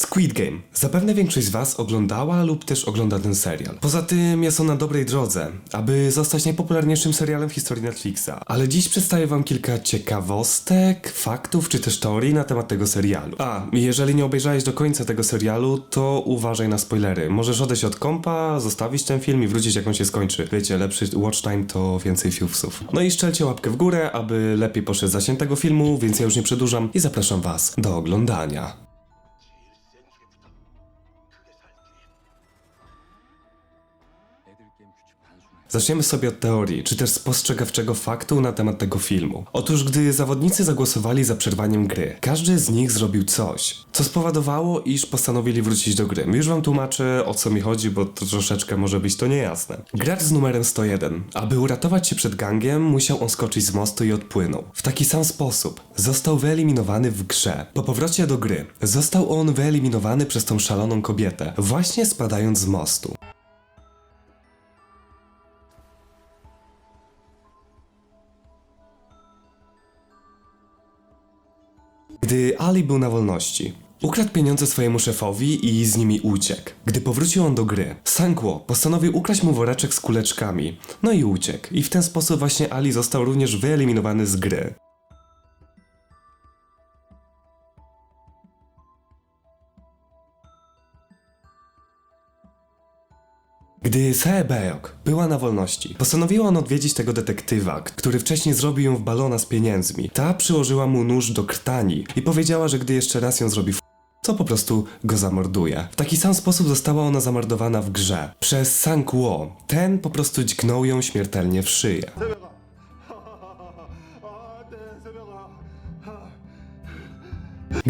Squid Game. Zapewne większość z Was oglądała lub też ogląda ten serial. Poza tym jest on na dobrej drodze, aby zostać najpopularniejszym serialem w historii Netflixa. Ale dziś przedstawię Wam kilka ciekawostek, faktów czy też teorii na temat tego serialu. A, jeżeli nie obejrzałeś do końca tego serialu, to uważaj na spoilery. Możesz odejść od kompa, zostawić ten film i wrócić jak on się skończy. Wiecie, lepszy watch time to więcej viewsów. No i szczelcie łapkę w górę, aby lepiej poszedł zasięg tego filmu, więc ja już nie przedłużam i zapraszam Was do oglądania. Zaczniemy sobie od teorii, czy też spostrzegawczego faktu na temat tego filmu. Otóż, gdy zawodnicy zagłosowali za przerwaniem gry, każdy z nich zrobił coś, co spowodowało, iż postanowili wrócić do gry. Już wam tłumaczę, o co mi chodzi, bo troszeczkę może być to niejasne. Gracz z numerem 101. Aby uratować się przed gangiem, musiał on skoczyć z mostu i odpłynął. W taki sam sposób został wyeliminowany w grze. Po powrocie do gry został on wyeliminowany przez tą szaloną kobietę, właśnie spadając z mostu. Gdy Ali był na wolności, ukradł pieniądze swojemu szefowi i z nimi uciekł. Gdy powrócił on do gry, Sangwo postanowił ukraść mu woreczek z kuleczkami, no i uciekł. I w ten sposób właśnie Ali został również wyeliminowany z gry. Gdy Sae Beok była na wolności, postanowiła on odwiedzić tego detektywa, który wcześniej zrobił ją w balona z pieniędzmi. Ta przyłożyła mu nóż do krtani i powiedziała, że gdy jeszcze raz ją zrobi w to po prostu go zamorduje. W taki sam sposób została ona zamordowana w grze przez Sang Wo. Ten po prostu dźgnął ją śmiertelnie w szyję.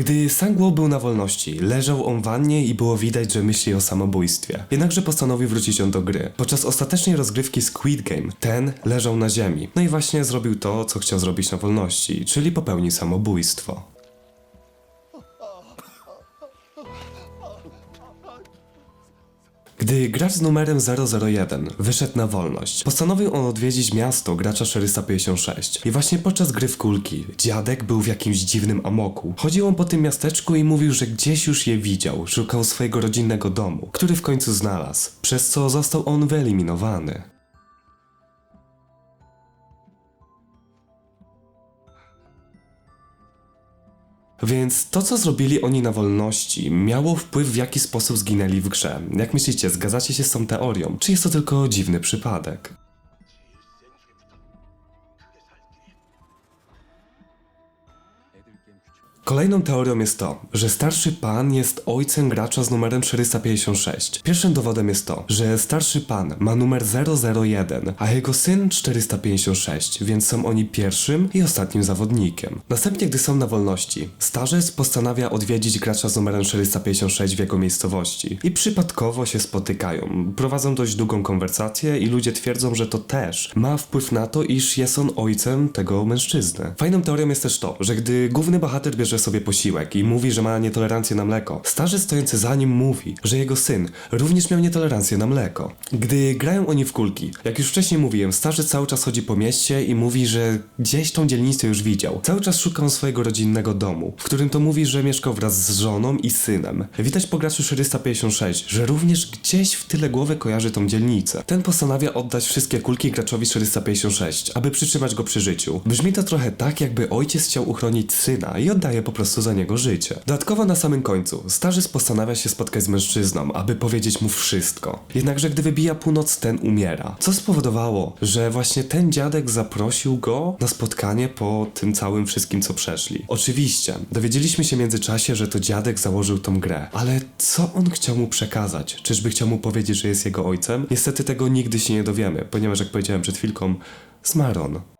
Gdy Sangwo był na wolności, leżał on w wannie i było widać, że myśli o samobójstwie. Jednakże postanowił wrócić on do gry. Podczas ostatecznej rozgrywki Squid Game, ten leżał na ziemi. No i właśnie zrobił to, co chciał zrobić na wolności, czyli popełnił samobójstwo. Gdy gracz z numerem 001 wyszedł na wolność, postanowił on odwiedzić miasto gracza 456. I właśnie podczas gry w kulki, dziadek był w jakimś dziwnym amoku. Chodził on po tym miasteczku i mówił, że gdzieś już je widział. Szukał swojego rodzinnego domu, który w końcu znalazł, przez co został on wyeliminowany. Więc to, co zrobili oni na wolności, miało wpływ w jaki sposób zginęli w grze. Jak myślicie, zgadzacie się z tą teorią? Czy jest to tylko dziwny przypadek? Kolejną teorią jest to, że starszy pan jest ojcem gracza z numerem 456. Pierwszym dowodem jest to, że starszy pan ma numer 001, a jego syn 456, więc są oni pierwszym i ostatnim zawodnikiem. Następnie, gdy są na wolności, starzec postanawia odwiedzić gracza z numerem 456 w jego miejscowości i przypadkowo się spotykają. Prowadzą dość długą konwersację i ludzie twierdzą, że to też ma wpływ na to, iż jest on ojcem tego mężczyzny. Fajną teorią jest też to, że gdy główny bohater bierze sobie posiłek i mówi, że ma nietolerancję na mleko, starzec stojący za nim mówi, że jego syn również miał nietolerancję na mleko. Gdy grają oni w kulki, jak już wcześniej mówiłem, starzec cały czas chodzi po mieście i mówi, że gdzieś tą dzielnicę już widział. Cały czas szukał swojego rodzinnego domu, w którym to mówi, że mieszkał wraz z żoną i synem. Widać po graczu 456, że również gdzieś w tyle głowy kojarzy tą dzielnicę. Ten postanawia oddać wszystkie kulki graczowi 456, aby przytrzymać go przy życiu. Brzmi to trochę tak, jakby ojciec chciał uchronić syna i oddaje po prostu za niego życie. Dodatkowo na samym końcu, starzec postanawia się spotkać z mężczyzną, aby powiedzieć mu wszystko. Jednakże gdy wybija północ, ten umiera. Co spowodowało, że właśnie ten dziadek zaprosił go na spotkanie po tym całym wszystkim, co przeszli. Oczywiście, dowiedzieliśmy się w międzyczasie, że to dziadek założył tą grę, ale co on chciał mu przekazać? Czyżby chciał mu powiedzieć, że jest jego ojcem? Niestety tego nigdy się nie dowiemy, ponieważ jak powiedziałem przed chwilką, zmarł on.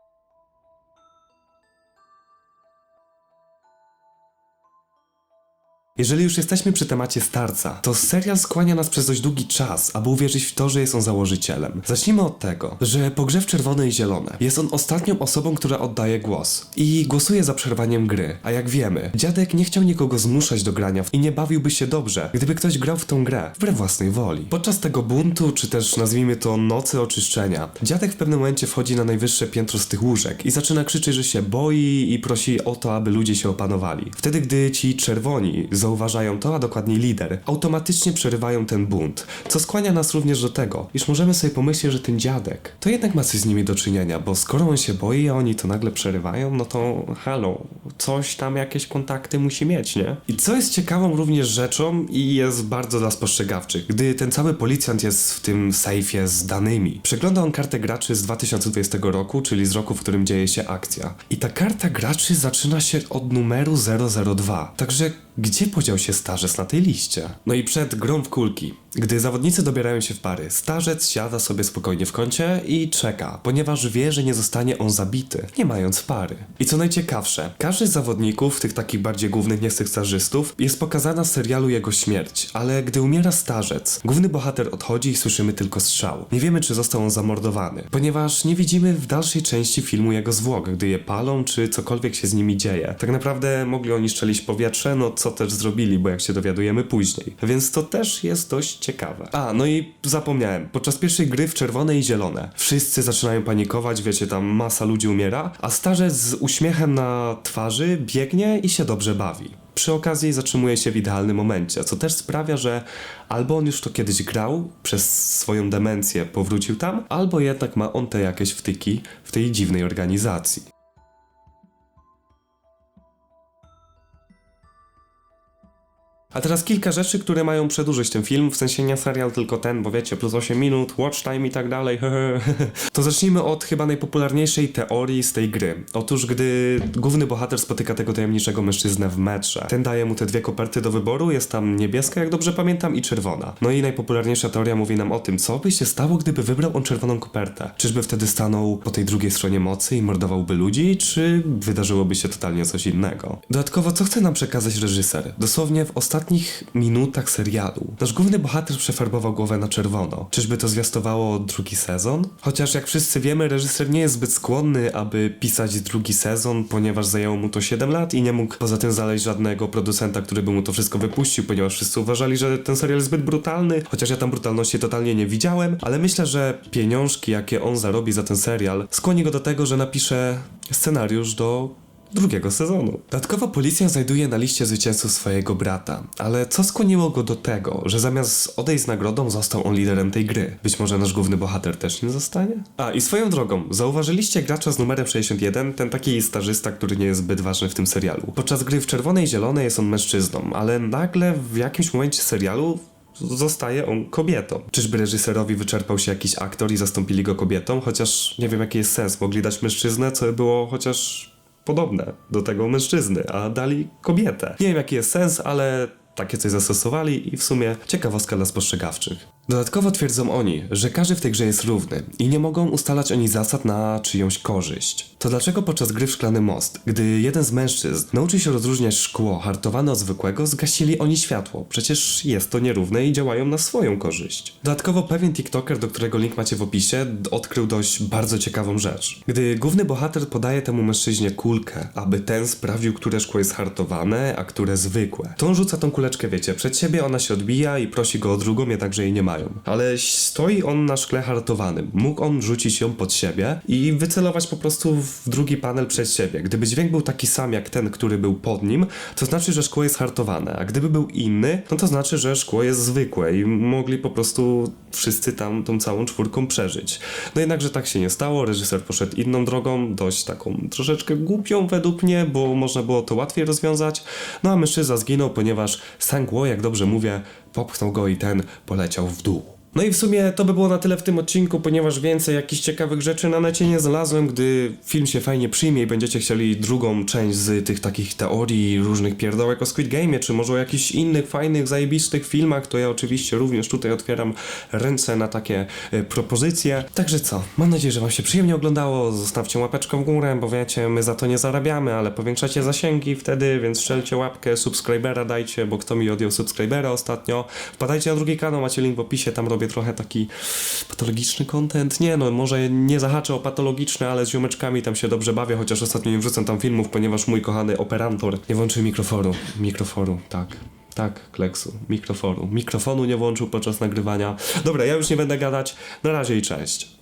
Jeżeli już jesteśmy przy temacie starca, to serial skłania nas przez dość długi czas, aby uwierzyć w to, że jest on założycielem. Zacznijmy od tego, że po grze w czerwone i zielone jest on ostatnią osobą, która oddaje głos i głosuje za przerwaniem gry. A jak wiemy, dziadek nie chciał nikogo zmuszać do grania i nie bawiłby się dobrze, gdyby ktoś grał w tą grę wbrew własnej woli. Podczas tego buntu, czy też nazwijmy to nocy oczyszczenia, dziadek w pewnym momencie wchodzi na najwyższe piętro z tych łóżek i zaczyna krzyczeć, że się boi i prosi o to, aby ludzie się opanowali. Wtedy, gdy ci czerwoni, zauważają to, a dokładnie lider, automatycznie przerywają ten bunt, co skłania nas również do tego, iż możemy sobie pomyśleć, że ten dziadek to jednak ma coś z nimi do czynienia, bo skoro on się boi, a oni to nagle przerywają, no to halo, coś tam jakieś kontakty musi mieć, nie? I co jest ciekawą również rzeczą i jest bardzo dla spostrzegawczych, gdy ten cały policjant jest w tym sejfie z danymi. Przegląda on kartę graczy z 2020 roku, czyli z roku, w którym dzieje się akcja. I ta karta graczy zaczyna się od numeru 002. Także gdzie podział się starzec na tej liście? No i przed grą w kulki. Gdy zawodnicy dobierają się w pary, starzec siada sobie spokojnie w kącie i czeka, ponieważ wie, że nie zostanie on zabity, nie mając pary. I co najciekawsze, każdy z zawodników, tych takich bardziej głównych, nie z tych stażystów, jest pokazana w serialu jego śmierć, ale gdy umiera starzec, główny bohater odchodzi i słyszymy tylko strzał. Nie wiemy, czy został on zamordowany, ponieważ nie widzimy w dalszej części filmu jego zwłok, gdy je palą, czy cokolwiek się z nimi dzieje. Tak naprawdę mogli oni strzelić w powietrze, no co też zrobili, bo jak się dowiadujemy później. Więc to też jest dość ciekawe. A, no i zapomniałem. Podczas pierwszej gry w czerwone i zielone wszyscy zaczynają panikować, wiecie, tam masa ludzi umiera, a starzec z uśmiechem na twarzy biegnie i się dobrze bawi. Przy okazji zatrzymuje się w idealnym momencie, co też sprawia, że albo on już to kiedyś grał, przez swoją demencję powrócił tam, albo jednak ma on te jakieś wtyki w tej dziwnej organizacji. A teraz kilka rzeczy, które mają przedłużyć ten film, w sensie nie serial tylko ten, bo wiecie, plus 8 minut, watch time i tak dalej. to zacznijmy od chyba najpopularniejszej teorii z tej gry. Otóż, gdy główny bohater spotyka tego tajemniczego mężczyznę w metrze, ten daje mu te dwie koperty do wyboru, jest tam niebieska, jak dobrze pamiętam, i czerwona. No i najpopularniejsza teoria mówi nam o tym, co by się stało, gdyby wybrał on czerwoną kopertę. Czyżby wtedy stanął po tej drugiej stronie mocy i mordowałby ludzi, czy wydarzyłoby się totalnie coś innego? Dodatkowo, co chce nam przekazać reżyser? Dosłownie w ostatnich minutach serialu nasz główny bohater przefarbował głowę na czerwono. Czyżby to zwiastowało drugi sezon? Chociaż jak wszyscy wiemy, reżyser nie jest zbyt skłonny, aby pisać drugi sezon, ponieważ zajęło mu to 7 lat i nie mógł poza tym znaleźć żadnego producenta, który by mu to wszystko wypuścił, ponieważ wszyscy uważali, że ten serial jest zbyt brutalny, chociaż ja tam brutalności totalnie nie widziałem, ale myślę, że pieniążki, jakie on zarobi za ten serial, skłoni go do tego, że napisze scenariusz do drugiego sezonu. Dodatkowo policja znajduje na liście zwycięzców swojego brata, ale co skłoniło go do tego, że zamiast odejść z nagrodą został on liderem tej gry? Być może nasz główny bohater też nie zostanie? A i swoją drogą, zauważyliście gracza z numerem 61, ten taki stażysta, który nie jest zbyt ważny w tym serialu. Podczas gry w czerwonej i zielonej jest on mężczyzną, ale nagle w jakimś momencie serialu zostaje on kobietą. Czyżby reżyserowi wyczerpał się jakiś aktor i zastąpili go kobietą? Chociaż nie wiem jaki jest sens. Mogli dać mężczyznę, co by było chociaż podobne do tego mężczyzny, a dali kobietę. Nie wiem jaki jest sens, ale takie coś zastosowali i w sumie ciekawostka dla spostrzegawczych. Dodatkowo twierdzą oni, że każdy w tej grze jest równy i nie mogą ustalać oni zasad na czyjąś korzyść. To dlaczego podczas gry w Szklany Most, gdy jeden z mężczyzn nauczy się rozróżniać szkło hartowane od zwykłego, zgasili oni światło? Przecież jest to nierówne i działają na swoją korzyść. Dodatkowo pewien TikToker, do którego link macie w opisie, odkrył dość bardzo ciekawą rzecz. Gdy główny bohater podaje temu mężczyźnie kulkę, aby ten sprawdził, które szkło jest hartowane, a które zwykłe, to on rzuca tą kuleczkę, wiecie, przed siebie, ona się odbija i prosi go o drugą, jednakże jej nie mają. Ale stoi on na szkle hartowanym. Mógł on rzucić ją pod siebie i wycelować po prostu w drugi panel przed siebie. Gdyby dźwięk był taki sam jak ten, który był pod nim, to znaczy, że szkło jest hartowane, a gdyby był inny, no to znaczy, że szkło jest zwykłe i mogli po prostu wszyscy tam tą całą czwórką przeżyć. No jednakże tak się nie stało, reżyser poszedł inną drogą, dość taką troszeczkę głupią według mnie, bo można było to łatwiej rozwiązać. No a mężczyzna zginął, ponieważ Sangło, jak dobrze mówię, popchnął go i ten poleciał w dół. No i w sumie to by było na tyle w tym odcinku, ponieważ więcej jakichś ciekawych rzeczy na necie nie znalazłem. Gdy film się fajnie przyjmie i będziecie chcieli drugą część z tych takich teorii, różnych pierdołek o Squid Game, czy może o jakichś innych fajnych, zajebistych filmach, to ja oczywiście również tutaj otwieram ręce na takie e, propozycje. Także co, mam nadzieję, że wam się przyjemnie oglądało. Zostawcie łapeczkę w górę, bo wiecie, my za to nie zarabiamy, ale powiększacie zasięgi wtedy, więc strzelcie łapkę, subskrybera dajcie, bo kto mi odjął subskrybera ostatnio. Wpadajcie na drugi kanał, macie link w opisie, tam robię trochę taki patologiczny content. Nie no, może nie zahaczę o patologiczny, ale z ziomeczkami tam się dobrze bawię, chociaż ostatnio nie wrzucam tam filmów, ponieważ mój kochany operator nie włączył mikrofonu. Mikrofonu, tak. Tak, Kleksu, mikrofonu. Mikrofonu nie włączył podczas nagrywania. Dobra, ja już nie będę gadać. Na razie i cześć.